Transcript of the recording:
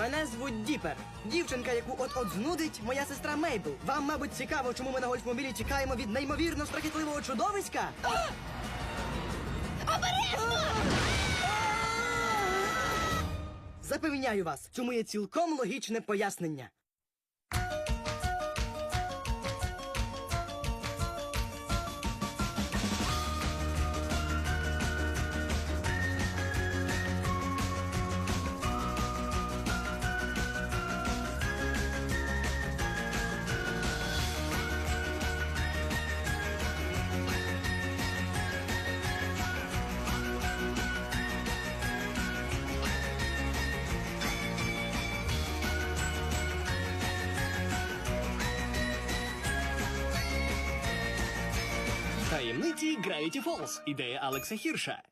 Мене звуть Діпер. Дівчинка, яку от-от знудить, моя сестра Мейбл. Вам, мабуть, цікаво, чому ми на гольфмобілі тікаємо від неймовірно страхітливого чудовиська? Обережно! Запевняю вас, цьому є цілком логічне пояснення. Таємниці Gravity Falls. Ідея Алекса Хірша.